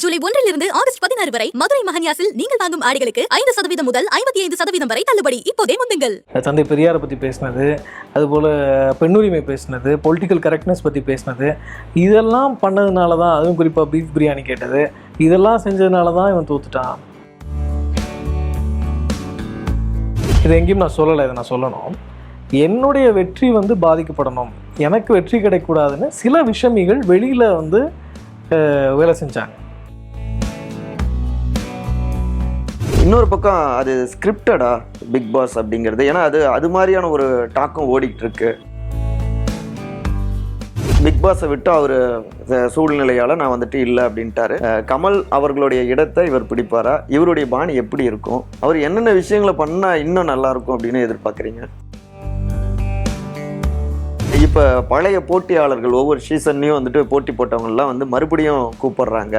ஜூலை ஒன்றிலிருந்து ஆகஸ்ட் பதினாறு வரை மதுரை மகன்யாசில் நீங்கள் வாங்கும் ஆடைகளுக்கு ஐந்து சதவீதம் முதல் ஐம்பத்தி ஐந்து சதவீதம் வரை தள்ளுபடி. இப்போதே முந்துங்கள். தந்தை பெரியாரை பற்றி பேசினது அதுபோல் பெண்ணுரிமை பேசினது பொலிட்டிக்கல் கரெக்ட்னஸ் பற்றி பேசினது இதெல்லாம் பண்ணதுனால தான் அதுவும் குறிப்பாக பீஃப் பிரியாணி கேட்டது இதெல்லாம் செஞ்சதுனால தான் இவன் தோத்துட்டான். இது எங்கேயும் நான் சொல்லலை இதை நான் சொல்லணும். என்னுடைய வெற்றி வந்து பாதிக்கப்படணும். எனக்கு வெற்றி கிடைக்கக்கூடாதுன்னு சில விஷமிகள் வெளியில் வந்து வேலை செஞ்சாங்க. இன்னொரு பக்கம் அது ஸ்கிரிப்டடா பிக் பாஸ் அப்படிங்கிறது. ஏன்னா அது அது மாதிரியான ஒரு டாக்கம் ஓடிக்கிட்டு இருக்கு பிக் பாஸை விட்டு அவர் சூழ்நிலையால் நான் வந்துட்டு இல்லை அப்படின்ட்டாரு. கமல் அவர்களுடைய இடத்தை இவர் பிடிப்பாரா? இவருடைய பாணி எப்படி இருக்கும்? அவர் என்னென்ன விஷயங்களை பண்ணால் இன்னும் நல்லாயிருக்கும் அப்படின்னு எதிர்பார்க்குறீங்க? இப்போ பழைய போட்டியாளர்கள் ஒவ்வொரு சீசன்லையும் வந்துட்டு போட்டி போட்டவங்கள்லாம் வந்து மறுபடியும் கூப்பிடுறாங்க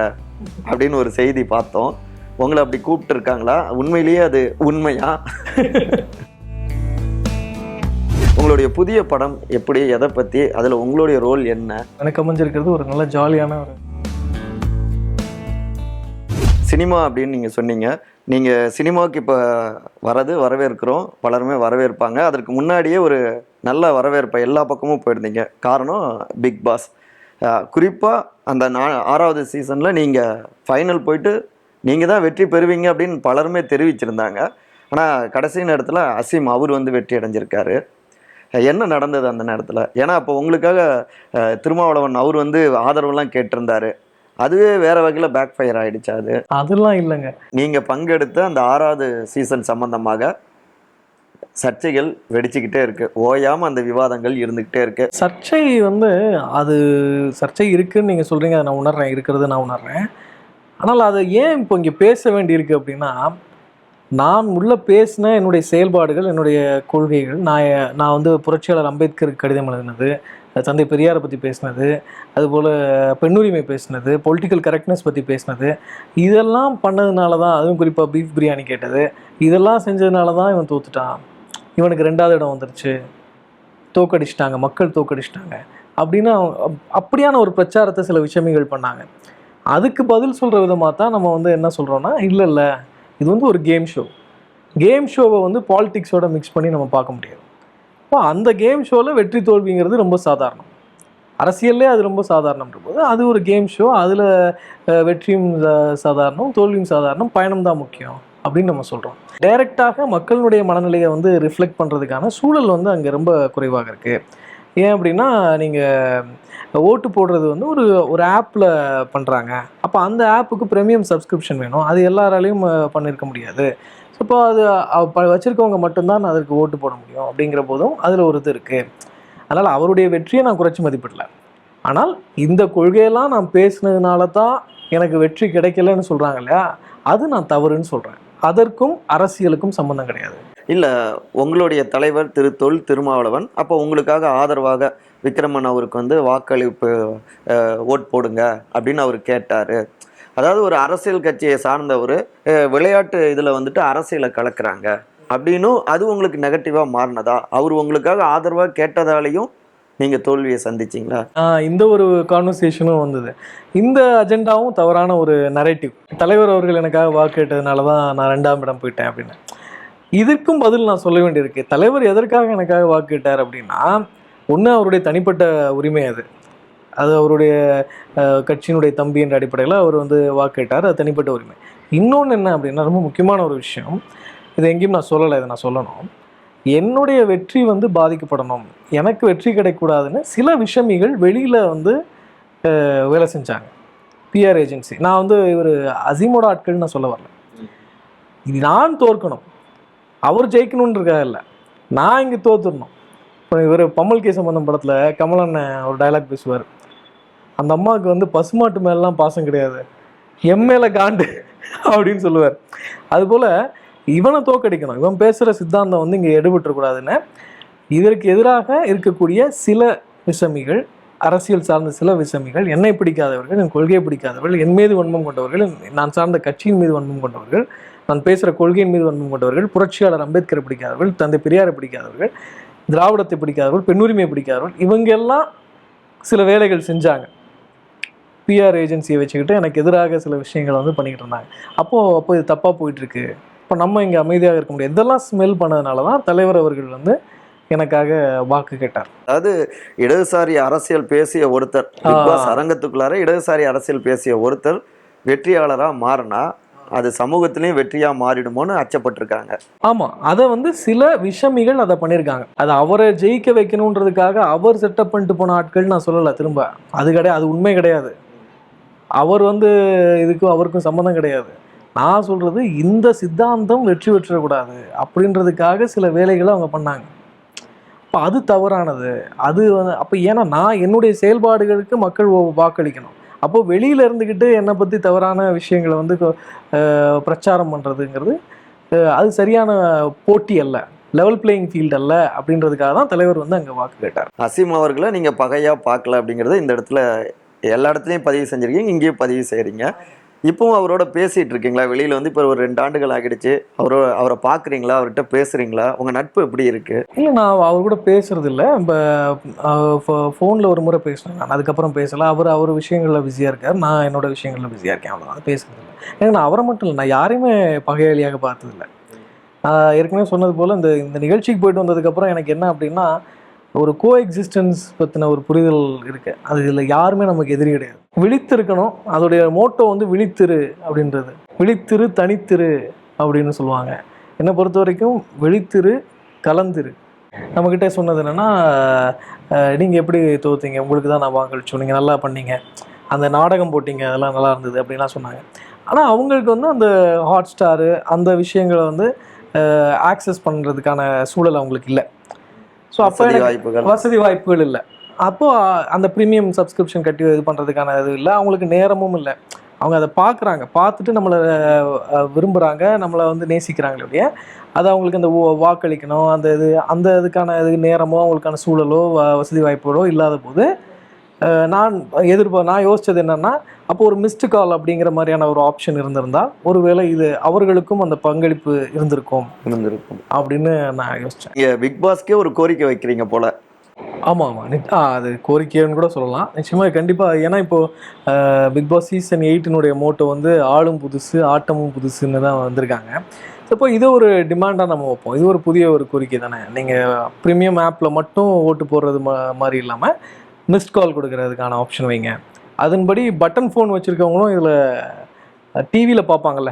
அப்படின்னு ஒரு செய்தி பார்த்தோம். உங்களை அப்படி கூப்பிட்டு இருக்காங்களா உண்மையிலேயே அது உண்மையா? உங்களுடைய புதிய படம் எப்படி எதை பற்றி அதில் உங்களுடைய ரோல் என்ன? எனக்கு அமைஞ்சிருக்கிறது ஒரு நல்ல ஜாலியான ஒரு சினிமா அப்படின்னு நீங்கள் சொன்னீங்க. நீங்கள் சினிமாவுக்கு இப்போ வரது வரவேற்கிறோம். பலருமே வரவேற்பாங்க. அதற்கு முன்னாடியே ஒரு நல்ல வரவேற்பை எல்லா பக்கமும் போயிருந்தீங்க. காரணம் பிக் பாஸ். குறிப்பாக அந்த நா ஆறாவது சீசனில் நீங்கள் ஃபைனல் போயிட்டு நீங்கள் தான் வெற்றி பெறுவீங்க அப்படின்னு பலருமே தெரிவிச்சிருந்தாங்க. ஆனால் கடைசி நேரத்தில் அசீம் அவர் வந்து வெற்றி அடைஞ்சிருக்காரு. என்ன நடந்தது அந்த நேரத்தில்? ஏன்னா அப்போ உங்களுக்காக திருமாவளவன் அவர் வந்து ஆதரவுலாம் கேட்டிருந்தாரு. அதுவே வேற வகையில் பேக் ஃபயர் ஆயிடுச்சு அது. அதெல்லாம் இல்லைங்க. நீங்கள் பங்கெடுத்த அந்த ஆறாவது சீசன் சம்பந்தமாக சர்ச்சைகள் வெடிச்சுக்கிட்டே இருக்கு. ஓயாம அந்த விவாதங்கள் இருந்துக்கிட்டே இருக்கு. சர்ச்சை வந்து அது சர்ச்சை இருக்குன்னு நீங்கள் சொல்கிறீங்க அதை நான் உணர்றேன். இருக்கிறது நான் உணர்றேன். ஆனால் அதை ஏன் இப்போ இங்கே பேச வேண்டியிருக்கு அப்படின்னா நான் உள்ள பேசின என்னுடைய செயல்பாடுகள் என்னுடைய கொள்கைகள் நான் நான் வந்து புரட்சியாளர் அம்பேத்கருக்கு கடிதம் எழுதினது தந்தை பெரியாரை பற்றி பேசினது அதுபோல் பெண்ணுரிமை பேசினது பொலிட்டிக்கல் கரெக்ட்னஸ் பற்றி பேசினது இதெல்லாம் பண்ணதுனால தான் அதுவும் குறிப்பாக பீஃப் பிரியாணி கேட்டது இதெல்லாம் செஞ்சதுனால தான் இவன் தோத்துட்டான். இவனுக்கு ரெண்டாவது இடம் வந்துருச்சு. தோக்கடிச்சிட்டாங்க மக்கள் தோக்கடிச்சிட்டாங்க. அப்படின்னு அப்- அப்படியான ஒரு பிரச்சாரத்தை சில விஷயமிகள் பண்ணாங்க. அதுக்கு பதில் சொல்கிற விதமாக தான் நம்ம வந்து என்ன சொல்கிறோன்னா இல்லை இல்லை இது வந்து ஒரு கேம் ஷோ கேம் ஷோவை வந்து பாலிட்டிக்ஸோட மிக்ஸ் பண்ணி நம்ம பார்க்க முடியாது. இப்போ அந்த கேம் ஷோவில் வெற்றி தோல்விங்கிறது ரொம்ப சாதாரணம். அரசியல்லே அது ரொம்ப சாதாரணம்ன்ற போது அது ஒரு கேம் ஷோ அதில் வெற்றியும் சாதாரணம் தோல்வியும் சாதாரணம் பயணம் தான் முக்கியம் அப்படின்னு நம்ம சொல்கிறோம் டைரெக்டாக மக்களுடைய மனநிலையை வந்து ரிஃப்ளெக்ட் பண்ணுறதுக்கான சூழல் வந்து அங்கே ரொம்ப குறைவாக இருக்குது ஏன் அப்படின்னா நீங்கள் ஓட்டு போடுறது வந்து ஒரு ஒரு ஆப்பில் பண்ணுறாங்க அப்போ அந்த ஆப்புக்கு ப்ரீமியம் சப்ஸ்கிரிப்ஷன் வேணும். அது எல்லாராலையும் பண்ணியிருக்க முடியாது. ஸோ இப்போ அது வச்சுருக்கவங்க ப- மட்டும்தான் அதற்கு ஓட்டு போட முடியும் அப்படிங்கிற போதும் அதில் ஒரு இது இருக்குது அதனால் அவருடைய வெற்றியை நான் குறைச்சி மதிப்பிடலை. ஆனால் இந்த கொள்கையெல்லாம் நான் பேசுனதுனால தான் எனக்கு வெற்றி கிடைக்கலன்னு சொல்கிறாங்க இல்லையா? அது நான் தவறுன்னு சொல்கிறேன் அதற்கும் அரசியலுக்கும் சம்மந்தம் கிடையாது. இல்லை உங்களுடைய தலைவர் திரு தொல் திருமாவளவன் அப்போ உங்களுக்காக ஆதரவாக விக்ரமன் அவருக்கு வந்து வாக்களிப்பு ஓட் போடுங்க அப்படின்னு அவர் கேட்டார். அதாவது ஒரு அரசியல் கட்சியை சார்ந்தவர் விளையாட்டு இதில் வந்துட்டு அரசியலை கலக்கிறாங்க அப்படின்னும் அது உங்களுக்கு நெகட்டிவாக மாறினதா? அவர் உங்களுக்காக ஆதரவாக கேட்டதாலையும் நீங்கள் தோல்வியை சந்திச்சிங்களா? இந்த ஒரு கான்வர்சேஷனும் வந்தது. இந்த அஜெண்டாவும் தவறான ஒரு நரேட்டிவ் தலைவர் அவர்கள் எனக்காக வாக்கு கேட்டதுனால தான் நான் ரெண்டாம் இடம் போயிட்டேன் அப்படின்னு. இதற்கும் பதில் நான் சொல்ல வேண்டியிருக்கு. தலைவர் எதற்காக எனக்காக வாக்கு கேட்டார் அப்படின்னா ஒன்று அவருடைய தனிப்பட்ட உரிமை அது. அது அவருடைய கட்சியினுடைய தம்பி என்ற அடிப்படையில் அவர் வந்து வாக்கு கேட்டார் அது தனிப்பட்ட உரிமை. இன்னொன்று என்ன அப்படின்னா ரொம்ப முக்கியமான ஒரு விஷயம். இது எங்கேயும் நான் சொல்லலை இதை நான் சொல்லணும். என்னுடைய வெற்றி வந்து பாதிக்கப்படணும். எனக்கு வெற்றி கிடைக்கக்கூடாதுன்னு சில விஷமிகள் வெளியில் வந்து வேலை செஞ்சாங்க. பிஆர் ஏஜென்சி நான் வந்து இவர் அசீமோட ஆட்கள் நான் சொல்ல வரல. இது நான் தோற்கணும். அவர் ஜெயிக்கணுன்றக்காக இல்லை. நான் இங்கே தோத்துடணும். இப்போ இவர் பம்மல் கே சம்பந்தம் படத்தில் கமல் ஒரு டயலாக் பேசுவார். அந்த அம்மாவுக்கு வந்து பசுமாட்டு மேலாம் பாசம் கிடையாது. எம்மேல காண்டு அப்படின்னு சொல்லுவார். அதுபோல் இவனை தோக்கடிக்கணும். இவன் பேசுகிற சித்தாந்தம் வந்து இங்கே எடுபட்டுறக்கூடாதுன்னு இதற்கு எதிராக இருக்கக்கூடிய சில விசமிகள் அரசியல் சார்ந்த சில விசமிகள் என்னை பிடிக்காதவர்கள் என் கொள்கையை பிடிக்காதவர்கள் என் மீது வன்மம் கொண்டவர்கள் நான் சார்ந்த கட்சியின் மீது வன்மம் கொண்டவர்கள் நான் பேசுகிற கொள்கையின் மீது வன்மம் கொண்டவர்கள் புரட்சியாளர் அம்பேத்கரை பிடிக்காதவர்கள் தந்தை பெரியாரை பிடிக்காதவர்கள் திராவிடத்தை பிடிக்காதவர்கள் பெண்ணுரிமையை பிடிக்காதவர்கள் இவங்க எல்லாம் சில வேலைகள் செஞ்சாங்க. பிஆர் ஏஜென்சியை வச்சுக்கிட்டு எனக்கு எதிராக சில விஷயங்களை வந்து பண்ணிக்கிட்டு இருந்தாங்க. அப்போது அப்போ இது தப்பாக போயிட்டுருக்கு. இப்போ நம்ம இங்கே அமைதியாக இருக்க முடியாது. இதெல்லாம் ஸ்மெல் பண்ணதுனால தான் தலைவர் அவர்கள் வந்து எனக்காக வாக்கு கேட்டார். அதாவது இடதுசாரி அரசியல் பேசிய ஒருத்தர் அரங்கத்துக்குள்ளார இடதுசாரி அரசியல் பேசிய ஒருத்தர் வெற்றியாளரா மாறினா அது சமூகத்திலையும் வெற்றியா மாறிடுமோன்னு அச்சப்பட்டிருக்காங்க. ஆமாம் அதை வந்து சில விஷமிகள் அதை பண்ணியிருக்காங்க அது அவரை ஜெயிக்க வைக்கணுன்றதுக்காக அவர் செட்டப் பண்ணிட்டு போன ஆட்கள் நான் சொல்லலை திரும்ப. அது கிடையாது அது உண்மை கிடையாது. அவர் வந்து இதுக்கும் அவருக்கும் சம்மந்தம் கிடையாது. நான் சொல்கிறது இந்த சித்தாந்தம் வெற்றி பெற்றக்கூடாது அப்படின்றதுக்காக சில வேலைகளை அவங்க பண்ணாங்க. அப்போ அது தவறானது. அது வந்து அப்போ ஏன்னா நான் என்னுடைய செயல்பாடுகளுக்கு மக்கள் வாக்களிக்கணும். அப்போ வெளியில இருந்துக்கிட்டு என்னை பற்றி தவறான விஷயங்களை வந்து பிரச்சாரம் பண்ணுறதுங்கிறது அது சரியான போட்டி அல்ல. லெவல் பிளேயிங் ஃபீல்டு அல்ல அப்படின்றதுக்காக தான் தலைவர் வந்து அங்கே வாக்கு கேட்டார். அசீம் அவர்களை நீங்கள் பகையாக பார்க்கல அப்படிங்கிறது இந்த இடத்துல எல்லா இடத்துலையும் பதிவு செஞ்சுருக்கீங்க இங்கேயும் பதிவு செய்கிறீங்க இப்பவும் அவரோட பேசிட்டு இருக்கீங்களா? வெளியில வந்து இப்போ ஒரு ரெண்டு ஆண்டுகள் ஆகிடுச்சு. அவரோட அவரை பாக்குறீங்களா அவர்கிட்ட பேசுறீங்களா? உங்க நட்பு எப்படி இருக்கு? இல்லை நான் அவர் கூட பேசுறது இல்லை. இப்போ ஃபோனில் ஒரு முறை பேசினேன் நான். அதுக்கப்புறம் பேசல. அவர் அவர் விஷயங்களில் பிஸியாக இருக்கார். நான் என்னோட விஷயங்களில் பிஸியாக இருக்கேன். அவ்வளோதான் பேசுறது இல்லை. ஏன்னா நான் அவரை மட்டும் இல்லை. நான் யாரையுமே பகையாளியாக பார்த்ததில்ல. ஏற்கனவே சொன்னது போல் இந்த இந்த நிகழ்ச்சிக்கு போயிட்டு வந்ததுக்கப்புறம் எனக்கு என்ன அப்படின்னா ஒரு கோ எக்ஸிஸ்டன்ஸ் பற்றின ஒரு புரிதல் இருக்குது அது இதில் யாருமே நமக்கு எதிரி கிடையாது. விழித்திருக்கணும். அதோடைய மோட்டோ வந்து விழித்திரு அப்படின்றது. விழித்திரு தனித்திரு அப்படின்னு சொல்லுவாங்க. என்னை பொறுத்த வரைக்கும் விழித்திரு கலந்திரு. நம்மக்கிட்ட சொன்னது என்னென்னா நீங்கள் எப்படி தோத்தீங்க? உங்களுக்கு தான் நான் வாக்களிச்சோம். நீங்கள் நல்லா பண்ணீங்க. அந்த நாடகம் போட்டிங்க. அதெல்லாம் நல்லா இருந்தது அப்படின்லாம் சொன்னாங்க. ஆனால் அவங்களுக்கு வந்து அந்த ஹாட் ஸ்டாரு அந்த விஷயங்களை வந்து ஆக்சஸ் பண்ணுறதுக்கான சூழல் அவங்களுக்கு இல்லை. ஸோ அப்போ வசதி எனக்கு வாய்ப்புகள். வசதி வாய்ப்புகள் இல்லை. அப்போ அந்த ப்ரீமியம் சப்ஸ்கிரிப்ஷன் கட்டி இது பண்ணுறதுக்கான இது இல்லை. அவங்களுக்கு நேரமும் இல்லை. அவங்க அதை பார்க்குறாங்க பார்த்துட்டு நம்மளை விரும்புகிறாங்க நம்மளை வந்து நேசிக்கிறாங்களே ஒழிய அது அவங்களுக்கு அந்த வாக்களிக்கணும். அந்த இது அந்த இதுக்கான இது நேரமோ அவங்களுக்கான சூழலோ வசதி வாய்ப்புகளோ இல்லாத போது நான் எதிர்ப்பா நான் யோசிச்சது என்னன்னா அப்போ ஒரு மிஸ்டு கால் அப்படிங்கிற மாதிரியான ஒரு ஆப்ஷன் இருந்திருந்தால் ஒருவேளை இது அவர்களுக்கும் அந்த பங்களிப்பு இருந்திருக்கும். இருந்திருக்கும். அப்படின்னு நான் யோசித்தேன் நீங்க பிக் பாஸ்க்கே ஒரு கோரிக்கை வைக்கிறீங்க போல. ஆமாம். ஆமாம் ஆ அது கோரிக்கைன்னு கூட சொல்லலாம். நிச்சயமாக கண்டிப்பாக ஏன்னா இப்போது பிக் பாஸ் சீசன் எயிட்டினுடைய மோட்டோ வந்து ஆளும் புதுசு ஆட்டமும் புதுசுன்னு தான் வந்திருக்காங்க. இப்போ இதை ஒரு டிமாண்டாக நம்ம வைப்போம். இது ஒரு புதிய ஒரு கோரிக்கை தானே. நீங்கள் ப்ரீமியம் ஆப்பில் மட்டும் ஓட்டு போடுறது மா மாதிரி இல்லாமல் மிஸ்ட் கால் கொடுக்கறதுக்கான ஆப்ஷன் வைங்க. அதன்படி பட்டன் ஃபோன் வச்சுருக்கவங்களும் இதில் டிவியில் பார்ப்பாங்கல்ல.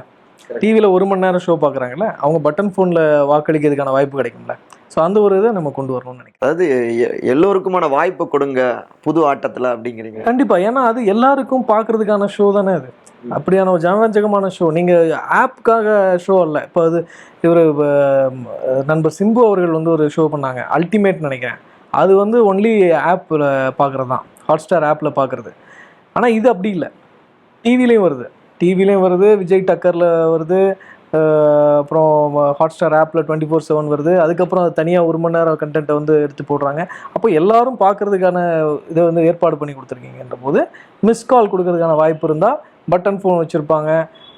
டிவியில் ஒரு மணி நேரம் ஷோ பார்க்குறாங்கல்ல அவங்க பட்டன் ஃபோனில் வாக்களிக்கிறதுக்கான வாய்ப்பு கிடைக்கும்ல. ஸோ அந்த ஒரு இதை நம்ம கொண்டு வரணும்னு நினைக்கிறேன். அதாவது எல்லோருக்குமான வாய்ப்பு கொடுங்க புது ஆட்டத்துல அப்படிங்கிறீங்க. கண்டிப்பா ஏன்னா அது எல்லாருக்கும் பார்க்கறதுக்கான ஷோ தானே அது. அப்படியான ஒரு ஜனரஞ்சகமான ஷோ நீங்க ஆப்புக்காக ஷோ அல்ல. இப்போ அது இவர் நண்பர் சிம்பு அவர்கள் வந்து ஒரு ஷோ பண்ணாங்க அல்டிமேட் நினைக்கிறேன். அது வந்து ஒன்லி ஆப்பில் பார்க்குறது தான் ஹாட்ஸ்டார் ஆப்பில் பார்க்குறது ஆனால் இது அப்படி இல்லை. டிவிலையும் வருது. டிவிலையும் வருது விஜய் டக்கரில் வருது அப்புறம் ஹாட்ஸ்டார் ஆப்பில் டுவெண்ட்டி ஃபோர் செவன் வருது. அதுக்கப்புறம் அது தனியாக ஒரு மணி நேரம் கண்டென்ட்டை வந்து எடுத்து போடுறாங்க. அப்போ எல்லாரும் பார்க்கறதுக்கான இதை வந்து ஏற்பாடு பண்ணி கொடுத்துருக்கீங்கன்ற போது மிஸ் கால் கொடுக்கறதுக்கான வாய்ப்பு இருந்தால் பட்டன் ஃபோன் வச்சுருப்பாங்க.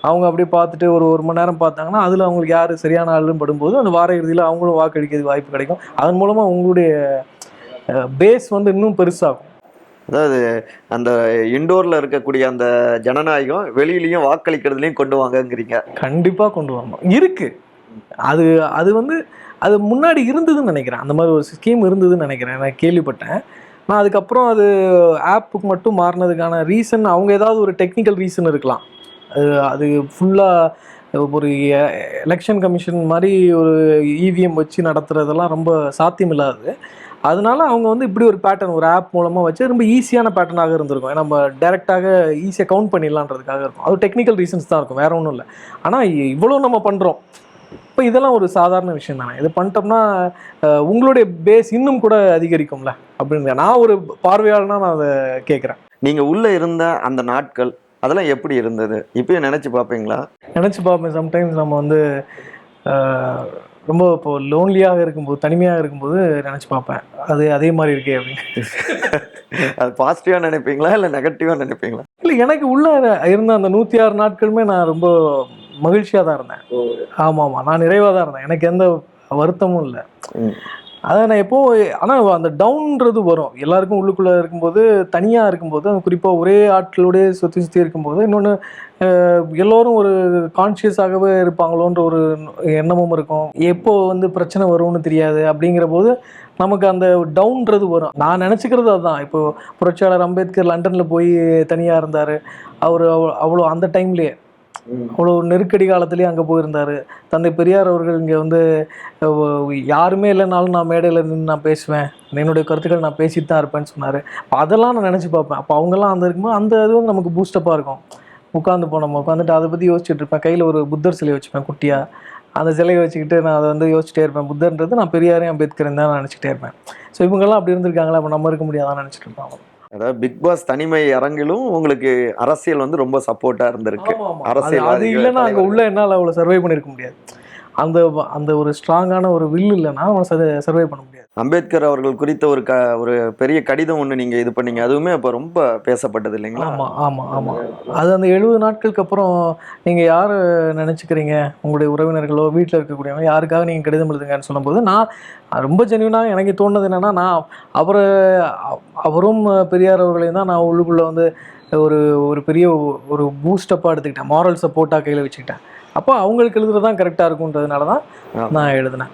அவங்க அப்படியே பார்த்துட்டு ஒரு ஒரு மணி நேரம் பார்த்தாங்கன்னா அதில் அவங்களுக்கு யார் சரியான ஆளுன்னு படும்போது அந்த வார இறுதியில் அவங்களும் வாக்களிக்கிறதுக்கு வாய்ப்பு கிடைக்கும். அதன் மூலமாக உங்களுடைய பேஸ் வந்து இன்னும் பெருசாகும். அதாவது அந்த இண்டோர்ல இருக்கக்கூடிய அந்த ஜனநாயகம் வெளியிலயும் வாக்களிக்கிறதுலயும் கொண்டு வாங்கங்கிறீங்க. கண்டிப்பாக கொண்டு வரணும் இருக்கு. அது அது வந்து அது முன்னாடி இருந்ததுன்னு நினைக்கிறேன். அந்த மாதிரி ஒரு ஸ்கீம் இருந்ததுன்னு நினைக்கிறேன். நான் கேள்விப்பட்டேன். நான் அதுக்கப்புறம் அது ஆப்புக்கு மட்டும் மாறினதுக்கான ரீசன் அவங்க ஏதாவது ஒரு டெக்னிக்கல் ரீசன் இருக்கலாம். அது அது ஃபுல்லாக ஒரு எலெக்ஷன் கமிஷன் மாதிரி ஒரு இவிஎம் வச்சு நடத்துறதெல்லாம் ரொம்ப சாத்தியம் இல்லாதது அதனால அவங்க வந்து இப்படி ஒரு பேட்டர்ன் ஒரு ஆப் மூலமாக வச்சு ரொம்ப ஈஸியான பேட்டர்னாக இருந்திருக்கும். நம்ம டேரெக்டாக ஈஸியாக கவுண்ட் பண்ணிடலான்றதுக்காக இருக்கும். அது டெக்னிக்கல் ரீசன்ஸ் தான் இருக்கும். வேற ஒன்றும் இல்லை. ஆனால் இவ்வளோ நம்ம பண்ணுறோம் இப்போ இதெல்லாம் ஒரு சாதாரண விஷயம் தானே. இது பண்ணிட்டோம்னா உங்களுடைய பேஸ் இன்னும் கூட அதிகரிக்கும்ல அப்படின்னு நான் ஒரு பார்வையாளனா நான் அதை கேட்குறேன். நீங்க உள்ள இருந்த அந்த நாட்கள் அதெல்லாம் எப்படி இருந்தது? இப்பயும் நினைச்சு பார்ப்பீங்களா? நினச்சி பார்ப்பேன். சம்டைம்ஸ் நம்ம வந்து ரொம்ப இப்போ லோன்லியாக இருக்கும்போது தனிமையாக இருக்கும்போது நினச்சி பார்ப்பேன். அது அதே மாதிரி இருக்கே அப்படின்னு. அது பாசிட்டிவா நினைப்பீங்களா? இல்ல நெகட்டிவா நினைப்பீங்களா? இல்லை எனக்கு உள்ள இருந்த அந்த நூற்றி ஆறு நாட்களுமே நான் ரொம்ப மகிழ்ச்சியாக தான் இருந்தேன். ஆமாம் ஆமாம் நான் நிறைவாக தான் இருந்தேன். எனக்கு எந்த வருத்தமும் இல்லை. அதை நான் எப்போ ஆனால் அந்த டவுன்றது வரும். எல்லாருக்கும் உள்ளுக்குள்ளே இருக்கும்போது தனியாக இருக்கும்போது குறிப்பாக ஒரே ஆட்களோடய சுற்றி சுற்றி இருக்கும்போது இன்னொன்று எல்லோரும் ஒரு கான்ஷியஸாகவே இருப்பாங்களோன்ற ஒரு எண்ணமும் இருக்கும். எப்போ வந்து பிரச்சனை வரும்னு தெரியாது. அப்படிங்கிற போது நமக்கு அந்த டவுன்றது வரும். நான் நினச்சிக்கிறது அதுதான் இப்போ புரட்சியாளர் அம்பேத்கர் லண்டனில் போய் தனியாக இருந்தார். அவர் அவ்வளோ அந்த டைம்லேயே. அவ்வளோ நெருக்கடி காலத்துலேயே அங்கே போயிருந்தார். தந்தை பெரியார் அவர்கள் இங்கே வந்து யாருமே இல்லைனாலும் நான் மேடையில் நின்று நான் பேசுவேன். என்னுடைய கருத்துக்கள் நான் பேசிட்டு தான் இருப்பேன்னு சொன்னார். அதெல்லாம் நான் நினச்சி பார்ப்பேன். அப்போ அவங்கெல்லாம் அந்த இருக்கும்போது அந்த இது வந்து நமக்கு பூஸ்டப்பாக இருக்கும். உட்காந்து போனோம். உட்காந்துட்டு அதை பற்றி யோசிச்சுட்டு இருப்பேன். கையில் ஒரு புத்தர் சிலை வச்சுப்பேன் குட்டியாக அந்த சிலையை வச்சுக்கிட்டு நான் அதை வந்து யோசிச்சிட்டே இருப்பேன். புத்தர்ன்றது நான் பெரியாரையும் அம்பேத்கர் தான் நான் நினச்சிட்டே இருப்பேன். ஸோ இவங்கெல்லாம் அப்படி இருந்திருக்காங்களா? அப்போ நம்ம இருக்க முடியாதான்னு நினச்சிட்டு இருப்பாங்க அதாவது பிக் பாஸ் தனிமை அரங்கிலும் உங்களுக்கு அரசியல் வந்து ரொம்ப சப்போர்ட்டா இருந்திருக்கு. ஆமா. அது- இல்லைன்னா அங்கே. உள்ள என்னால் அவ்வளோ சர்வை பண்ணியிருக்க முடியாது. அந்த அந்த ஒரு ஸ்ட்ராங்கான ஒரு வில் இல்லைன்னா அவனை சர்வை பண்ண முடியாது. அம்பேத்கர் அவர்கள் குறித்த ஒரு க ஒரு பெரிய கடிதம் ஒன்று நீங்க இது பண்ணீங்க. அதுவுமே அப்ப ரொம்ப பேசப்பட்டது இல்லைங்களா? ஆமாம் ஆமாம் ஆமாம் அது அந்த எழுபது நாட்களுக்கு அப்புறம் நீங்கள் யார் நினச்சிக்கிறீங்க? உங்களுடைய உறவினர்களோ வீட்டில் இருக்கக்கூடியவங்க யாருக்காக நீங்கள் கடிதம் எழுதுங்கன்னு சொல்லும்போது நான் ரொம்ப ஜென்யூனாக எனக்கு தோணுது என்னென்னா நான் அவரை அவ- அவரும் பெரியார் அவர்களையும் தான் நான் உள்ளுக்குள்ளே வந்து ஒரு ஒரு பெரிய ஒரு பூஸ்டப்பாக எடுத்துக்கிட்டேன். மாரல் சப்போர்ட்டாக கையில் வச்சுக்கிட்டேன். அப்போ அவங்களுக்கு எழுதுறது தான் கரெக்டாக இருக்குன்றதுனால தான் நான் எழுதினேன்.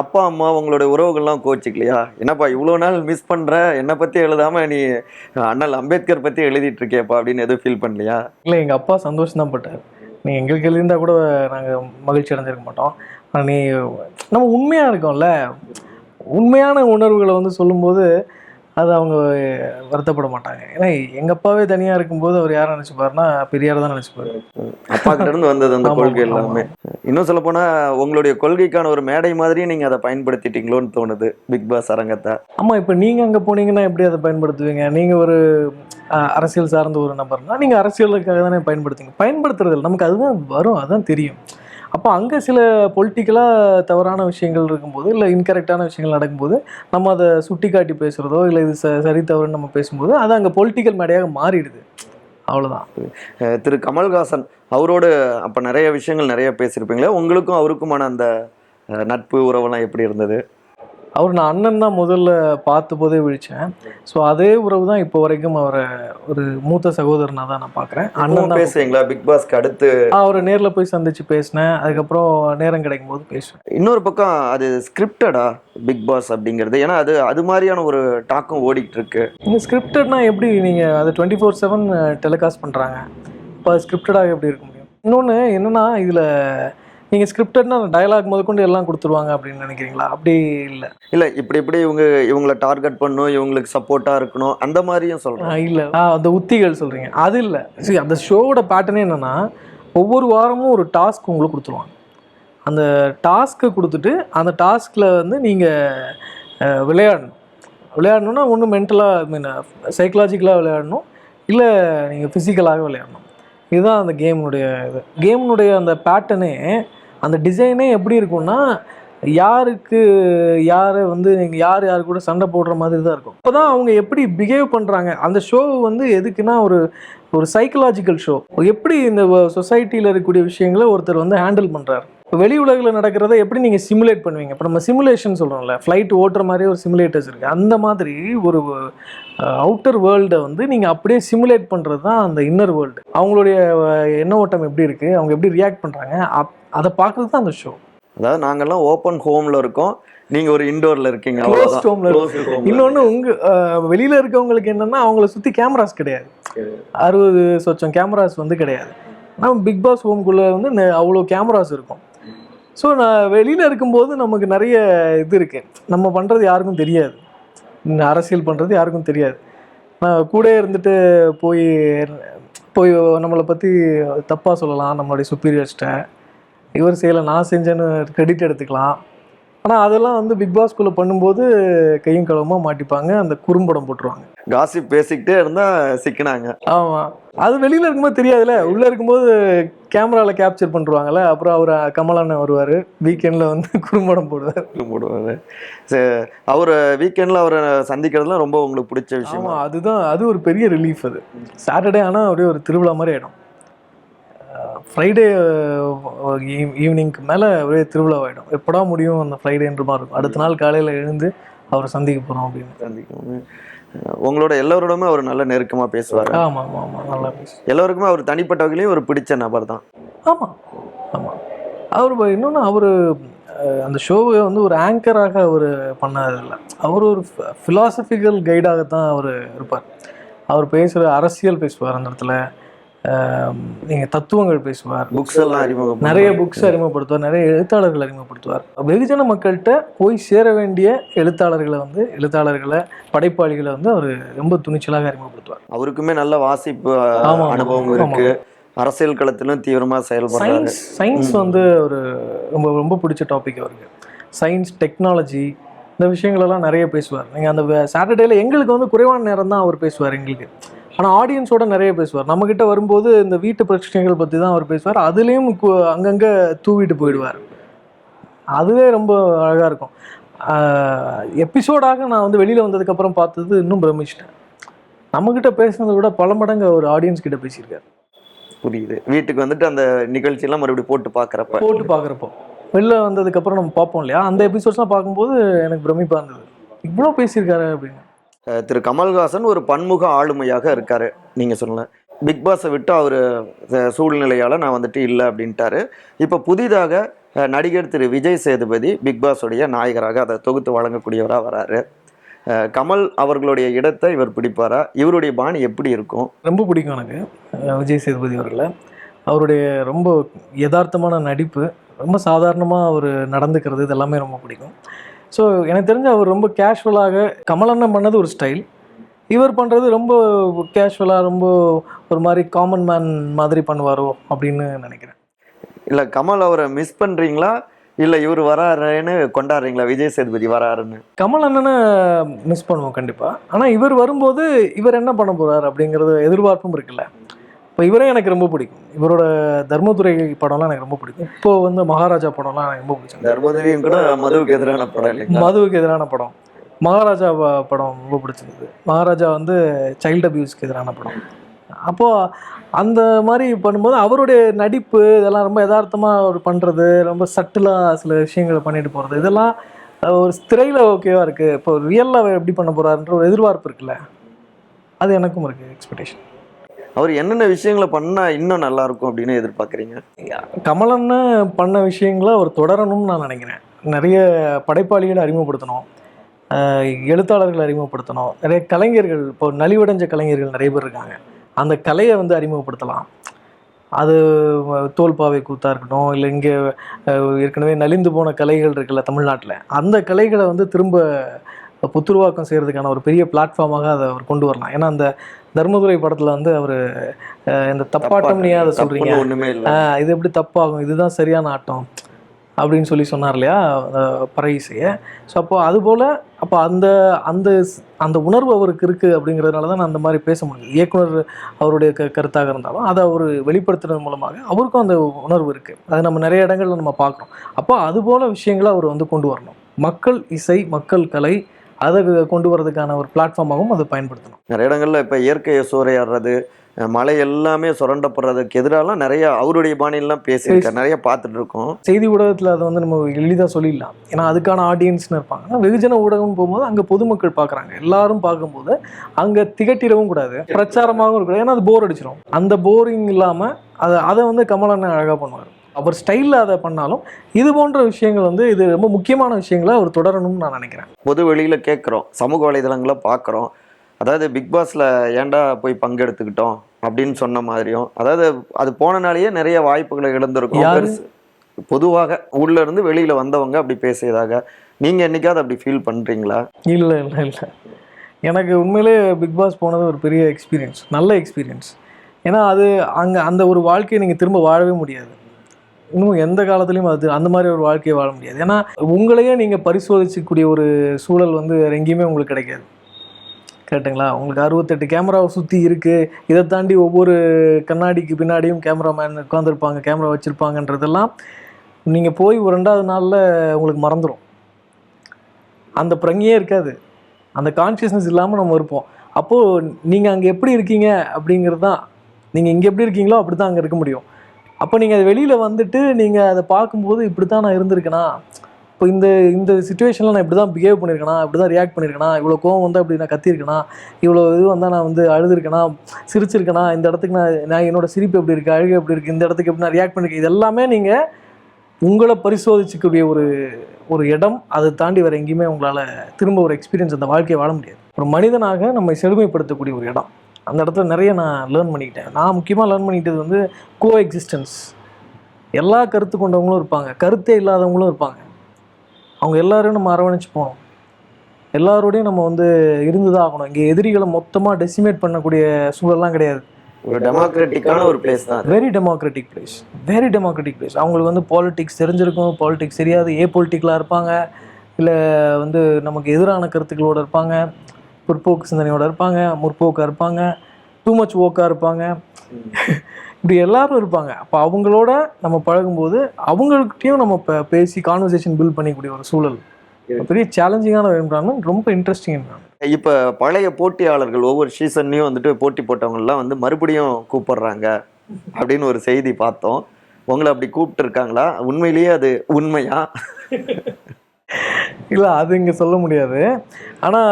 அப்பா அம்மா உங்களுடைய உறவுகள்லாம் கோச்சிக்கலையா என்னப்பா இவ்வளோ நாள் மிஸ் பண்ற? என்னை பத்தி எழுதாம நீ அண்ணல் அம்பேத்கர் பத்தி எழுதிட்டு இருக்கியப்பா அப்படின்னு எதுவும் ஃபீல் பண்ணலையா? இல்லை எங்கள் அப்பா சந்தோஷம் தான் பட்டார். நீ எங்களுக்கு எழுதியிருந்தா கூட நாங்கள் மகிழ்ச்சி அடைஞ்சிருக்க மாட்டோம். ஆனா நீ நம்ம உண்மையாக இருக்கோம்ல. உண்மையான உணர்வுகளை வந்து சொல்லும்போது அது அவங்க வருத்தப்பட மாட்டாங்க. ஏன்னா எங்கள் அப்பாவே தனியாக இருக்கும்போது அவர் யாரை நினச்சிப்பாருன்னா பெரியார் தான் நினச்சிப்பாரு. அப்பா கிட்ட இருந்து வந்தது அந்த ஆமா, கொள்கை ஆமா. எல்லாமே. இன்னும் சொல்ல போனா உங்களுடைய கொள்கைக்கான ஒரு மேடை மாதிரியே நீங்க அதை பயன்படுத்திட்டீங்களோன்னு தோணுது பிக் பாஸ் அரங்கத்தை. ஆமாம் இப்போ நீங்கள் அங்கே போனீங்கன்னா எப்படி அதை பயன்படுத்துவீங்க? நீங்கள் ஒரு அரசியல் சார்ந்த ஒரு நபர்னா நீங்கள் அரசியலுக்காக தானே பயன்படுத்துங்க. பயன்படுத்துறது இல்லை. நமக்கு அதுதான் வரும் அதுதான் தெரியும். அப்போ அங்கே சில பொலிட்டிக்கலாக தவறான விஷயங்கள் இருக்கும்போது இல்லை இன்கரெக்டான விஷயங்கள் நடக்கும்போது நம்ம அதை சுட்டி காட்டி பேசுகிறதோ இல்லை இது ச சரி தவறுன்னு நம்ம பேசும்போது அது அங்கே பொலிட்டிக்கல் மேடையாக மாறிடுது. அவ்வளோதான் திரு கமல்ஹாசன் அவரோடு அப்போ நிறைய விஷயங்கள் நிறைய பேசியிருப்பீங்களே உங்களுக்கும் அவருக்குமான அந்த நட்பு உறவெல்லாம் எப்படி இருந்தது? அவர் நான் அண்ணன் தான் முதல்ல பார்த்த போதே விழிச்சேன். ஸோ அதே உறவு தான் இப்போ வரைக்கும் அவரை ஒரு மூத்த சகோதரனாக தான் நான் பார்க்குறேன். அண்ணன் தான் பேசுவீங்களா பிக் பாஸ்க்கு அடுத்து. அவரை நேரில் போய் சந்திச்சு பேசினேன். அதுக்கப்புறம் நேரம் கிடைக்கும் போது பேசுவேன். இன்னொரு பக்கம் அது ஸ்கிரிப்டடா பிக் பாஸ் அப்படிங்கிறது? ஏன்னா அது அது மாதிரியான ஒரு டாக்கும் ஓடிட்டு இருக்கு நீங்கள் ஸ்கிரிப்டட்னா எப்படி நீங்கள் அதை டுவெண்ட்டி ஃபோர் செவன் டெலிகாஸ்ட் பண்ணுறாங்க இப்போ ஸ்கிரிப்டடாக எப்படி இருக்க முடியும்? இன்னொன்று என்னென்னா இதில் நீங்கள் ஸ்கிரிப்டட்னா டயலாக் முதற்கொண்டு எல்லாம் கொடுத்துருவாங்க அப்படின்னு நினைக்கிறீங்களா? அப்படி இல்லை. இல்ல இப்படி இப்படி இவங்க இவங்களை டார்கெட் பண்ணும் இவங்களுக்கு சப்போர்ட்டா இருக்கணும் அந்த மாதிரியும் சொல்றேன் இல்லை. அந்த உத்திகள் சொல்கிறீங்க அது இல்லை. சரி அந்த ஷோவோட பேட்டர்னே என்னென்னா ஒவ்வொரு வாரமும் ஒரு டாஸ்க் உங்களுக்கு கொடுத்துருவாங்க. அந்த டாஸ்க்கை கொடுத்துட்டு அந்த டாஸ்கில் வந்து நீங்கள் விளையாடணும். விளையாடணும்னா ஒன்று மென்டலாக ஐ மீன் சைக்கலாஜிக்கலாக விளையாடணும். இல்லை நீங்கள் ஃபிசிக்கலாக விளையாடணும். இதுதான் அந்த கேமுடைய இது. கேமுடைய அந்த பேட்டர்னே அந்த டிசைனே எப்படி இருக்கும்னா யாருக்கு யாரை வந்து நீங்கள் யார் யார் கூட சண்டை போடுற மாதிரி தான் இருக்கும். அப்போ தான் அவங்க எப்படி பிஹேவ் பண்ணுறாங்க அந்த ஷோ வந்து எதுக்குன்னா ஒரு ஒரு சைக்கலாஜிக்கல் ஷோ எப்படி இந்த சொசைட்டியில் இருக்கக்கூடிய விஷயங்களை ஒருத்தர் வந்து ஹேண்டில் பண்ணுறாரு வெளி உலகில் நடக்கிறத எப்படி நீங்கள் சிமுலேட் பண்ணுவீங்க? இப்போ நம்ம சிமுலேஷன் சொல்கிறோம்ல ஃப்ளைட் ஓட்டுற மாதிரி ஒரு சிமுலேட்டர்ஸ் இருக்குது அந்த மாதிரி ஒரு அவுட்டர் வேர்ல்டை வந்து நீங்கள் அப்படியே சிமுலேட் பண்ணுறது தான் அந்த இன்னர் வேர்ல்டு அவங்களுடைய எண்ண ஓட்டம் எப்படி இருக்குது அவங்க எப்படி ரியாக்ட் பண்ணுறாங்க அப் அதை பார்க்குறது தான் அந்த ஷோ அதாவது நாங்கெல்லாம் ஓப்பன் ஹோம்ல இருக்கோம். நீங்க ஒரு இன்டோர்ல இருக்கீங்க Closed home ல Closed home ல. இன்னொன்று உங்கள் வெளியில் இருக்கவங்களுக்கு என்னென்னா அவங்கள சுற்றி கேமராஸ் கிடையாது. அறுபது சொச்சம் கேமராஸ் வந்து கிடையாது. நம்ம பிக் பாஸ் ஹோம்குள்ளே வந்து அவ்வளோ கேமராஸ் இருக்கும். ஸோ நான் வெளியில் இருக்கும்போது நமக்கு நிறைய இது இருக்குது நம்ம பண்ணுறது யாருக்கும் தெரியாது. அரசியல் பண்ணுறது யாருக்கும் தெரியாது. நான் கூட இருந்துட்டு போய் போய் நம்மளை பற்றி தப்பாக சொல்லலாம். நம்மளுடைய சுப்பீரியர்ஸ்கிட்ட இவர் செய்யலை நான் செஞ்சேன்னு கிரெடிட் எடுத்துக்கலாம். ஆனால் அதெல்லாம் வந்து பிக் பாஸ்குள்ளே பண்ணும்போது கையும் களவுமா மாட்டிப்பாங்க அந்த குறும்படம் போட்டுருவாங்க. காசிப் பேசிக்கிட்டே இருந்தா சிக்கினாங்க. ஆமாம் அது வெளியில் இருக்கும்போது தெரியாதுல்ல உள்ளே இருக்கும்போது கேமராவில் கேப்சர் பண்ணுருவாங்கல்ல அப்புறம் அவர் கமலாண்ணன் வருவார் வீக்கெண்டில் வந்து குறும்படம் போடுவார். போடுவாரு சரி அவர் வீக்கெண்ட்ல அவரை சந்திக்கிறதுலாம் ரொம்ப உங்களுக்கு பிடிச்ச விஷயம்? அதுதான் அது ஒரு பெரிய ரிலீஃப் அது. சாட்டர்டே ஆனால் அப்படியே ஒரு திருவிழா மாதிரி ஆகிடும் ஃப்ரைடே ஈவினிங்க்கு மேலே ஒரே திருவிழாவாயிடும் எப்படா முடியும் அந்த ஃப்ரைடேன்ற மாதிரி இருக்கும். அடுத்த நாள் காலையில் எழுந்து அவரை சந்திக்க போகிறோம் அப்படின்னு. சந்திக்கணும். உங்களோட எல்லோரோடமே அவர் நல்ல நெருக்கமா பேசுவார். ஆமாம் ஆமாம் ஆமாம் நல்லா பேசு எல்லோருக்குமே அவர் தனிப்பட்ட வகையிலையும் ஒரு பிடிச்ச நபர் தான். ஆமாம் ஆமாம் அவர் இன்னொன்று அவர் அந்த ஷோவை வந்து ஒரு ஆங்கராக அவர் பண்ணதில்லை அவர் ஒரு ஃபிலாசபிக்கல் கைடாகத்தான் அவர் இருப்பார். அவர் பேசுகிற அரசியல் பேசுவார் அந்த இடத்துல. நீங்கள் தத்துவங்கள் பேசுவார். புக்ஸ் எல்லாம் அறிமுகம் நிறைய புக்ஸ் அறிமுகப்படுத்துவார். நிறைய எழுத்தாளர்கள் அறிமுகப்படுத்துவார். வெகுஜன மக்கள்கிட்ட போய் சேர வேண்டிய எழுத்தாளர்களை வந்து எழுத்தாளர்களை படைப்பாளிகளை வந்து அவர் ரொம்ப துணிச்சலாக அறிமுகப்படுத்துவார். அவருக்குமே நல்ல வாசிப்பு அனுபவம். இருக்கு. அரசியல் களத்திலும் தீவிரமா செயல்படுறாரு. சயின்ஸ் சயின்ஸ் வந்து ஒரு ரொம்ப ரொம்ப பிடிச்ச டாபிக் அவருக்கு. சயின்ஸ் டெக்னாலஜி இந்த விஷயங்களெல்லாம் நிறைய பேசுவார். நீங்கள் அந்த சாட்டர்டேல எங்களுக்கு வந்து குறைவான நேரம் தான் அவர் பேசுவார் எங்களுக்கு. ஆனால் ஆடியன்ஸோட நிறைய பேசுவார். நம்மக்கிட்ட வரும்போது இந்த வீட்டு பிரச்சனைகள் பற்றி தான் அவர் பேசுவார். அதுலேயும் அங்கங்கே தூவிட்டு போயிடுவார். அதுவே ரொம்ப அழகாக இருக்கும். எபிசோடாக நான் வந்து வெளியில் வந்ததுக்கப்புறம் பார்த்தது இன்னும் பிரமிச்சிட்டேன் நம்மக்கிட்ட பேசுனதை விட பல மடங்கு அவர் ஆடியன்ஸ் கிட்ட பேசியிருக்காரு. புரியுது. வீட்டுக்கு வந்துட்டு அந்த நிகழ்ச்சியெல்லாம் மறுபடியும் போட்டு பாக்குறப்ப போட்டு பார்க்குறப்போ. வெளில வந்ததுக்கப்புறம் நம்ம பார்ப்போம் இல்லையா? அந்த எபிசோட்ஸ்லாம் பார்க்கும்போது எனக்கு பிரமிப்பாக இருந்தது. இவ்வளோ பேசியிருக்காரு அப்படின்னு. திரு கமல்ஹாசன் ஒரு பன்முக ஆளுமையாக இருக்கார். நீங்கள் சொல்லல பிக் பாஸை விட்டு அவர் சூழ்நிலையால் நான் வந்துட்டு இல்லை அப்படின்ட்டாரு. இப்போ புதிதாக நடிகர் திரு விஜய் சேதுபதி பிக் பாஸுடைய நாயகராக அதை தொகுத்து வழங்கக்கூடியவராக வராரு. கமல் அவர்களுடைய இடத்தை இவர் பிடிப்பாரா? இவருடைய பாணி எப்படி இருக்கும்? ரொம்ப பிடிக்கும் எனக்கு விஜய் சேதுபதி அவர்களை. அவருடைய ரொம்ப யதார்த்தமான நடிப்பு ரொம்ப சாதாரணமாக அவர் நடந்துக்கிறது இது எல்லாமே ரொம்ப பிடிக்கும். ஸோ எனக்கு தெரிஞ்சு அவர் ரொம்ப கேஷுவலாக கமலண்ணன் பண்ணது ஒரு ஸ்டைல் இவர் பண்ணுறது ரொம்ப கேஷுவலாக ரொம்ப ஒரு மாதிரி காமன் மேன் மாதிரி பண்ணுவாரோ அப்படின்னு நினைக்கிறேன். இல்லை கமல் அவரை மிஸ் பண்றீங்களா? இல்லை இவர் வராருன்னு கொண்டாடுறீங்களா? விஜய் சேதுபதி வராருன்னு? கமல் அண்ணனை மிஸ் பண்ணுவோம் கண்டிப்பாக ஆனால் இவர் வரும்போது இவர் என்ன பண்ண போகிறார் அப்படிங்கிறது எதிர்பார்ப்பும் இருக்குல்ல. இப்போ இவரே எனக்கு ரொம்ப பிடிக்கும். இவரோட தர்மதுரை படம்லாம் எனக்கு ரொம்ப பிடிக்கும். இப்போ வந்து மகாராஜா படம்லாம் எனக்கு ரொம்ப பிடிச்சது தர்மதுரியும் கூட மதுவுக்கு எதிரான படம் மதுவுக்கு எதிரான படம். மகாராஜா படம் ரொம்ப பிடிச்சிருந்தது. மகாராஜா வந்து சைல்டு அபியூஸ்க்கு எதிரான படம். அப்போது அந்த மாதிரி பண்ணும்போது அவருடைய நடிப்பு இதெல்லாம் ரொம்ப யதார்த்தமாக அவர் பண்ணுறது ரொம்ப சட்டிலாக சில விஷயங்களை பண்ணிட்டு போகிறது இதெல்லாம் ஒரு திரையில் ஓகேவா இருக்குது இப்போ ரியலில் எப்படி பண்ண போகிறாருன்ற ஒரு எதிர்பார்ப்பு இருக்குல்ல? அது எனக்கும் இருக்குது எக்ஸ்பெக்டேஷன் அவர் என்னென்ன விஷயங்களை பண்ணால் இன்னும் நல்லாயிருக்கும் அப்படின்னு எதிர்பார்க்குறீங்க? கமலன்னு பண்ண விஷயங்களை அவர் தொடரணும்னு நான் நினைக்கிறேன். நிறைய படைப்பாளிகளை அறிமுகப்படுத்தணும். எழுத்தாளர்களை அறிமுகப்படுத்தணும். நிறைய கலைஞர்கள் இப்போ நலிவடைஞ்ச கலைஞர்கள் நிறைய பேர் இருக்காங்க. அந்த கலையை வந்து அறிமுகப்படுத்தலாம். அது தோல்பாவை கூத்தாக இருக்கட்டும் இல்லை இங்கே ஏற்கனவே நலிந்து போன கலைகள் இருக்குல்ல தமிழ்நாட்டில் அந்த கலைகளை வந்து திரும்ப புத்துருவாக்கம் செய்கிறதுக்கான ஒரு பெரிய பிளாட்ஃபார்மாக அதை அவர் கொண்டு வரலாம். ஏன்னா அந்த தர்மதுரை படத்தில் வந்து அவர் இந்த தப்பாட்டம் நீ அதை சொல்கிறீங்க இது எப்படி தப்பாகும்? இதுதான் சரியான ஆட்டம் அப்படின்னு சொல்லி சொன்னார் இல்லையா இசையை. ஸோ அப்போ அதுபோல் அப்போ அந்த அந்த அந்த உணர்வு அவருக்கு இருக்குது அப்படிங்கிறதுனால தான் நான் அந்த மாதிரி பேச முடியும் இயக்குனர் அவருடைய க கருத்தாக இருந்தாலும் அதை அவர் வெளிப்படுத்துறது மூலமாக அவருக்கும் அந்த உணர்வு இருக்குது அது நம்ம நிறைய இடங்கள்ல நம்ம பார்க்குறோம். அப்போ அதுபோல் விஷயங்களை அவர் வந்து கொண்டு வரணும். மக்கள் இசை மக்கள் கலை அதை கொண்டு வரதுக்கான ஒரு பிளாட்ஃபார்மாகவும் அதை பயன்படுத்தணும். நிறைய இடங்கள்ல இப்ப இயற்கையை சூறையாடுறது மலை எல்லாமே சுரண்டப்படுறதுக்கு எதிராலாம் நிறைய அவருடைய பாணியெல்லாம் பேசியிருக்காரு நிறைய பார்த்துட்டு இருக்கோம் செய்தி ஊடகத்தில் அதை வந்து நம்ம எளிதாக சொல்லிடலாம். ஏன்னா அதுக்கான ஆடியன்ஸ்னு இருப்பாங்க. வெகுஜன ஊடகம் போகும்போது அங்கே பொதுமக்கள் பார்க்குறாங்க. எல்லாரும் பார்க்கும்போது அங்கே திகட்டிடவும் கூடாது. பிரச்சாரமாகவும் இருக்கக்கூடாது. ஏன்னா அது போர் அடிச்சிடும் அந்த போரிங் இல்லாமல் அதை அதை வந்து கமலண்ணன் அழகாக பண்ணுவார். அவர் ஸ்டைலில் அதை பண்ணாலும் இது போன்ற விஷயங்கள் வந்து இது ரொம்ப முக்கியமான விஷயங்களை அவர் தொடரணும்னு நான் நினைக்கிறேன். பொது வெளியில கேட்குறோம். சமூக வலைதளங்களை பார்க்குறோம். அதாவது பிக் பாஸ்ல ஏன்டா போய் பங்கெடுத்துக்கிட்டோம் அப்படின்னு சொன்ன மாதிரியும் அதாவது அது போனனாலேயே நிறைய வாய்ப்புகளை இழந்திருக்கும். பொதுவாக உள்ள இருந்து வெளியில வந்தவங்க அப்படி பேசியதாக. நீங்க என்னைக்காவது அப்படி ஃபீல் பண்றீங்களா? இல்லை இல்லை இல்லை. எனக்கு உண்மையிலே பிக் பாஸ் போனது ஒரு பெரிய எக்ஸ்பீரியன்ஸ் நல்ல எக்ஸ்பீரியன்ஸ் ஏன்னா அது அங்கே அந்த ஒரு வாழ்க்கையை நீங்கள் திரும்ப வாழவே முடியாது. இன்னும் எந்த காலத்துலேயும் அது அந்த மாதிரி ஒரு வாழ்க்கையை வாழ முடியாது. ஏன்னா உங்களையே நீங்கள் பரிசோதிக்கக்கூடிய ஒரு சூழல் வந்து வேறு எங்கேயுமே உங்களுக்கு கிடைக்காது. கரெக்டுங்களா உங்களுக்கு அறுபத்தெட்டு கேமராவை சுற்றி இருக்குது இதை தாண்டி ஒவ்வொரு கண்ணாடிக்கு பின்னாடியும் கேமராமேன் உட்காந்துருப்பாங்க கேமரா வச்சுருப்பாங்கன்றதெல்லாம் நீங்கள் போய் ஒரு ரெண்டாவது நாளில் உங்களுக்கு மறந்துடும் அந்த பிரங்கையே இருக்காது. அந்த கான்ஷியஸ்னஸ் இல்லாமல் நம்ம இருப்போம். அப்போது நீங்கள் அங்கே எப்படி இருக்கீங்க அப்படிங்கிறது தான் நீங்கள் இங்கே எப்படி இருக்கீங்களோ அப்படி தான் அங்கே இருக்க முடியும். அப்போ நீங்கள் அது வெளியில் வந்துட்டு நீங்கள் அதை பார்க்கும்போது இப்படி தான் நான் இருந்திருக்கேனா? இப்போ இந்த இந்த சுச்சுவேஷனில் நான் இப்படி தான் பிஹேவ் பண்ணியிருக்கேனா இப்படி தான் ரியாக்ட் பண்ணியிருக்கேனா இவ்வளோ கோவம் வந்து அப்படி நான் கத்திருக்கேனா இவ்வளோ இது வந்தால் நான் வந்து அழுதுருக்கேனா? சிரிச்சிருக்கேனா? இந்த இடத்துக்கு நான் நான் என்னோட சிரிப்பு எப்படி இருக்குது அழுகை எப்படி இருக்குது இந்த இடத்துக்கு எப்படி நான் ரியாக்ட் பண்ணியிருக்கேன் இது எல்லாமே நீங்கள் உங்களை பரிசோதிக்கக்கூடிய ஒரு ஒரு இடம். அதை தாண்டி வேறு எங்கேயுமே உங்களால் திரும்ப ஒரு எக்ஸ்பீரியன்ஸ் அந்த வாழ்க்கையை வாழ முடியாது. ஒரு மனிதனாக நம்மை செழுமைப்படுத்தக்கூடிய ஒரு இடம். அந்த இடத்துல நிறைய நான் லேர்ன் பண்ணிக்கிட்டேன். நான் முக்கியமாக லேர்ன் பண்ணிக்கிட்டது வந்து கோ எக்ஸிஸ்டன்ஸ் எல்லா கருத்து கொண்டவங்களும் இருப்பாங்க. கருத்தே இல்லாதவங்களும் இருப்பாங்க. அவங்க எல்லாரையும் நம்ம அரவணைச்சு போகணும் எல்லாரோடையும் நம்ம வந்து இருந்துதான் ஆகணும் இங்கே எதிரிகளை மொத்தமாக டெசிமேட் பண்ணக்கூடிய சூழல்லாம் கிடையாது. ஒரு டெமோக்ராட்டிக்கான ஒரு பிளேஸ் தான். Very democratic place very democratic place அவங்களுக்கு வந்து பாலிடிக்ஸ் தெரிஞ்சிருக்கும். பாலிடிக்ஸ் தெரியாது. ஏ பொலிட்டிக்கலாக இருப்பாங்க. இல்லை வந்து நமக்கு எதிரான கருத்துக்களோட இருப்பாங்க. பிற்போக்கு சிந்தனையோட இருப்பாங்க முற்போக்காக இருப்பாங்க டூ மச் ஓக்காக இருப்பாங்க. இப்படி எல்லாரும் இருப்பாங்க. அப்போ அவங்களோட நம்ம பழகும்போது அவங்கள்கிட்டயும் நம்ம இப்போ பேசி கான்வர்சேஷன் பில்ட் பண்ணிக்கூடிய ஒரு சூழல். பெரிய சேலஞ்சிங்கான ஒரு ரொம்ப இன்ட்ரெஸ்டிங் environment. இப்போ பழைய போட்டியாளர்கள் ஒவ்வொரு சீசன்லையும் வந்துட்டு போட்டி போட்டவங்கலாம் வந்து மறுபடியும் கூப்பிடுறாங்க அப்படின்னு ஒரு செய்தி பார்த்தோம். உங்களை அப்படி கூப்பிட்டு இருக்காங்களா உண்மையிலேயே அது உண்மையா? இல்லை அது இங்கே சொல்ல முடியாது. ஆனால்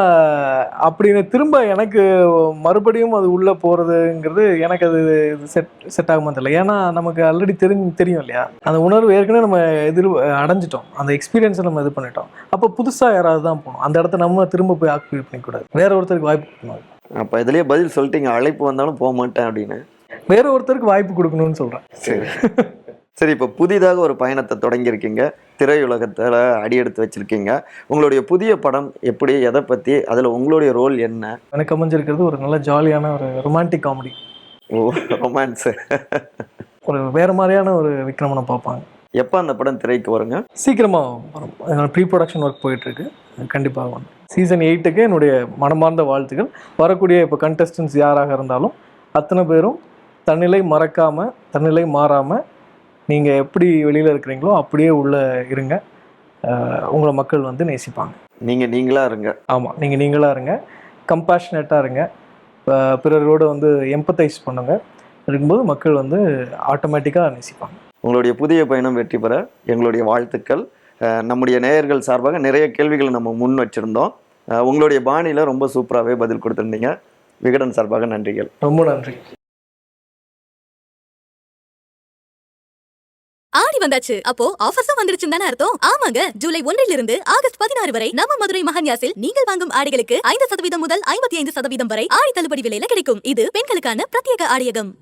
அப்படின்னு திரும்ப எனக்கு மறுபடியும் அது உள்ளே போகிறதுங்கிறது எனக்கு அது செட் செட் ஆகுமா தெரியல. ஏன்னா நமக்கு ஆல்ரெடி தெரிஞ்சு தெரியும் இல்லையா? அந்த உணர்வு ஏற்கனவே நம்ம எதிர் அடைஞ்சிட்டோம். அந்த எக்ஸ்பீரியன்ஸை நம்ம இது பண்ணிட்டோம். அப்போ புதுசாக யாராவது தான் போகணும். அந்த இடத்த நம்ம திரும்ப போய் ஆக்குபை பண்ணிக்கூடாது. வேற ஒருத்தருக்கு வாய்ப்பு கொடுக்கணும். அப்ப இதுலயே பதில் சொல்லிட்டீங்க. அழைப்பு வந்தாலும் போக மாட்டேன் அப்படின்னு. வேற ஒருத்தருக்கு வாய்ப்பு கொடுக்கணும்னு சொல்கிறேன் சரி. சரி இப்போ புதிதாக ஒரு பயணத்தை தொடங்கியிருக்கீங்க. திரையுலகத்தில் அடியெடுத்து வச்சிருக்கீங்க. உங்களுடைய புதிய படம் எப்படி எதை பற்றி அதில் உங்களுடைய ரோல் என்ன? எனக்கு அமைஞ்சிருக்கிறது ஒரு நல்ல ஜாலியான ஒரு ரொமான்டிக் காமெடி ஓ ரொமான்ஸு ஒரு வேற மாதிரியான ஒரு விக்ரமனை பார்ப்பாங்க. எப்போ அந்த படம் திரைக்கு வருங்க? சீக்கிரமாக வரும். என்னோட ப்ரீ ப்ரொடக்ஷன் ஒர்க் போயிட்டுருக்கு கண்டிப்பாக வரும். சீசன் எயிட்டுக்கு என்னுடைய மனமார்ந்த வாழ்த்துக்கள். வரக்கூடிய இப்போ கண்டஸ்டன்ஸ் யாராக இருந்தாலும் அத்தனை பேரும் தன்னிலை மறக்காமல் தன்னிலை மாறாமல் நீங்கள் எப்படி வெளியில் இருக்கிறீங்களோ அப்படியே உள்ளே இருங்க. உங்களை மக்கள் வந்து நேசிப்பாங்க. நீங்கள் நீங்களா இருங்க. ஆமாம் நீங்கள் நீங்களாக இருங்க. கம்பேஷனேட்டாக இருங்க. பிறரோட வந்து எம்பத்தைஸ் பண்ணுங்க. இருக்கும்போது மக்கள் வந்து ஆட்டோமேட்டிக்காக நேசிப்பாங்க. உங்களுடைய புதிய பயணம் வெற்றி பெற எங்களுடைய வாழ்த்துக்கள். நம்முடைய நேயர்கள் சார்பாக நிறைய கேள்விகளை நம்ம முன் வச்சுருந்தோம். உங்களுடைய பாணியில் ரொம்ப சூப்பராகவே பதில் கொடுத்துருந்தீங்க. விகடன் சார்பாக நன்றிகள். ரொம்ப நன்றி. வந்தாச்சு. அப்போ ஆஃபர்ஸும் வந்துருச்சுன்னு தானே அர்த்தம்? ஆமாங்க. ஜூலை ஒன்றில் இருந்து ஆகஸ்ட் பதினாறு வரை நம்ம மதுரை மகன்யாசில் நீங்கள் வாங்கும் ஆடைகளுக்கு ஐந்து சதவீதம் முதல் ஐம்பத்தி ஐந்து சதவீதம் வரை ஆடி தள்ளுபடி விலையில கிடைக்கும். இது பெண்களுக்கான பிரத்யேக ஆடியகம்.